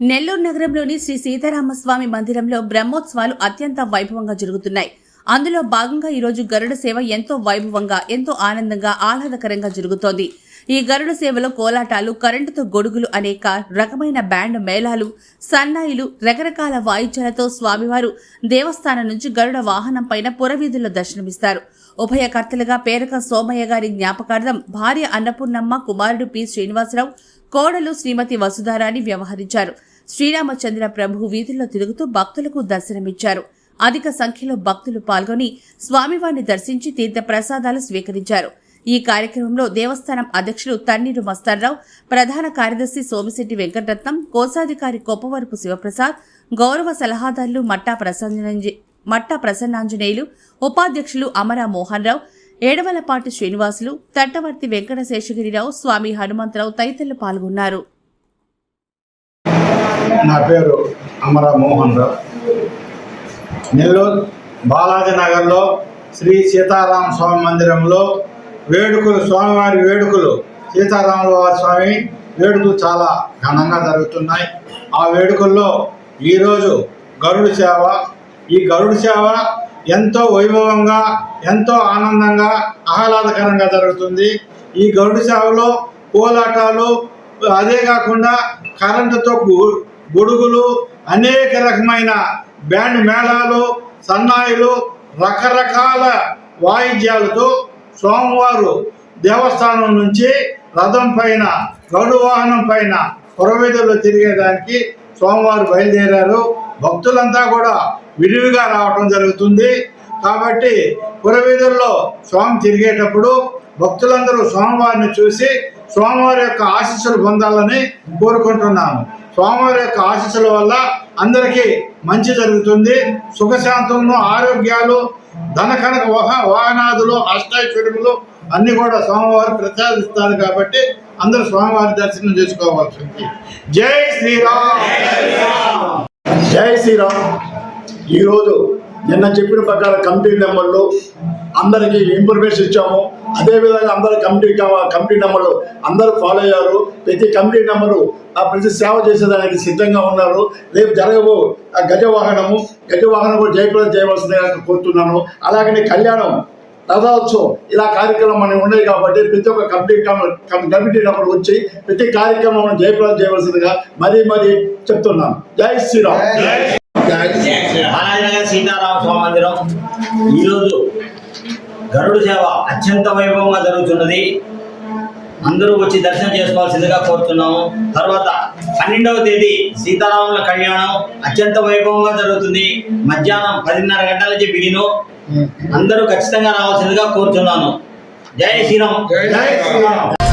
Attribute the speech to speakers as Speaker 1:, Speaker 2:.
Speaker 1: నెల్లూరు నగరంలోని శ్రీ సీతారామస్వామి మందిరంలో బ్రహ్మోత్సవాలు అత్యంత వైభవంగా జరుగుతున్నాయి. అందులో భాగంగా ఈరోజు గరుడ సేవ ఎంతో వైభవంగా ఎంతో ఆనందంగా ఆహ్లాదకరంగా జరుగుతోంది. ఈ గరుడ సేవలో కోలాటాలు కరెంటుతో గొడుగులు అనేక రకమైన బ్యాండ్ మేళాలు సన్నాయిలు రకరకాల వాయిద్యాలతో స్వామివారు దేవస్థానం నుంచి గరుడ వాహనం పైన పురవీధుల్లో దర్శనమిస్తారు. ఉభయకర్తలుగా పేరక సోమయ్య గారి జ్ఞాపకార్థం భార్య అన్నపూర్ణమ్మ కుమారుడు పి. శ్రీనివాసరావు కోడలు శ్రీమతి వసుధారాణి వ్యవహరించారు. శ్రీరామచంద్ర ప్రభు వీధుల్లో తిరుగుతూ భక్తులకు దర్శనమిచ్చారు. అధిక సంఖ్యలో భక్తులు పాల్గొని స్వామివారిని దర్శించి తీర్థ ప్రసాదాలు స్వీకరించారు. ఈ కార్యక్రమంలో దేవస్థానం అధ్యక్షులు తన్నీరు మస్తార్రావు ప్రధాన కార్యదర్శి సోమిశెట్టి వెంకటరత్నం కోశాధికారి కొప్పవరపు శివప్రసాద్ గౌరవ సలహాదారులు మట్టా ప్రసన్న మట్టా ప్రసన్నాంజనేయులు ఉపాధ్యక్షులు అమరా మోహన్ రావు ఏడవలపాటి శ్రీనివాసులు తట్టవర్తి వెంకట శేషగిరిరావు స్వామి హనుమంతరావు తదితరులు పాల్గొన్నారు.
Speaker 2: నా పేరు అమరా మోహన్ రావు. నెల్లూరు బాలాజీ నగర్లో శ్రీ సీతారామ స్వామి మందిరంలో వేడుకలు స్వామివారి వేడుకలు. సీతారాముల స్వామి వేడుకలు చాలా ఘనంగా జరుగుతున్నాయి. ఆ వేడుకల్లో ఈరోజు గరుడు సేవ. ఈ గరుడు సేవ ఎంతో వైభవంగా ఎంతో ఆనందంగా ఆహ్లాదకరంగా జరుగుతుంది. ఈ గరుడు సేవలో కోలాటాలు అదే కాకుండా కరెంటుతో బొడుగులు గొడుగులు అనేక రకమైన బ్యాండ్ మేళాలు సన్నాయిలు రకరకాల వాయిద్యాలతో సోమవారు దేవస్థానం నుంచి రథం పైన గరుడు వాహనం పైన పురవీధుల్లో తిరిగేదానికి సోమవారు బయలుదేరారు. భక్తులంతా కూడా విరివిగా రావటం జరుగుతుంది. కాబట్టి పురవీధుల్లో స్వామి తిరిగేటప్పుడు భక్తులందరూ స్వామివారిని చూసి స్వామివారి యొక్క ఆశీస్సులు పొందాలని కోరుకుంటున్నాను స్వామివారి యొక్క ఆశీస్సుల వల్ల అందరికీ మంచి జరుగుతుంది. సుఖశాంతములు ఆరోగ్యాలు ధన కనక వాహ వాహనాదులు అష్టైశ్వర్యములు అన్ని కూడా స్వామివారు ప్రసాదిస్తారు కాబట్టి అందరూ స్వామివారి దర్శనం చేసుకోవాల్సింది. జై శ్రీరామ్!
Speaker 3: జై శ్రీరామ్! ఈరోజు నిన్న చెప్పిన ప్రకారం కమిటీ నెంబర్లు అందరికీ ఇన్ఫర్మేషన్ ఇచ్చాము. అదేవిధంగా అందరు కమిటీ కమిటీ నెంబర్లు అందరూ ఫాలో అయ్యారు. ప్రతి కమిటీ నెంబరు ఆ ప్రతి సేవ చేసేదానికి సిద్ధంగా ఉన్నారు. రేపు జరగబో ఆ గజ వాహనము గజ వాహనం కూడా జయప్రదం చేయవలసిందిగా కోరుతున్నాను. అలాగనే కళ్యాణం రథోత్సవం ఇలా కార్యక్రమం మనకి ఉన్నాయి కాబట్టి ప్రతి ఒక్క కమిటీ కమ- కమ- కమిటీ నెంబర్ వచ్చి ప్రతి కార్యక్రమం జయప్రదం చేయవలసిందిగా మరీ మరీ చెప్తున్నాను. జై శ్రీరామ్.
Speaker 4: సీతారామ స్వామి మందిరం ఈరోజు గరుడు సేవ అత్యంత వైభవంగా జరుగుతున్నది. అందరూ వచ్చి దర్శనం చేసుకోవాల్సిందిగా కోరుతున్నాము. తర్వాత పన్నెండవ తేదీ సీతారాముల కళ్యాణం అత్యంత వైభవంగా జరుగుతుంది. మధ్యాహ్నం పదిన్నర గంటల నుంచి బిగిను. అందరూ ఖచ్చితంగా రావాల్సిందిగా కోరుతున్నాను. జై శ్రీరామ్.
Speaker 2: జై శ్రీరామ్.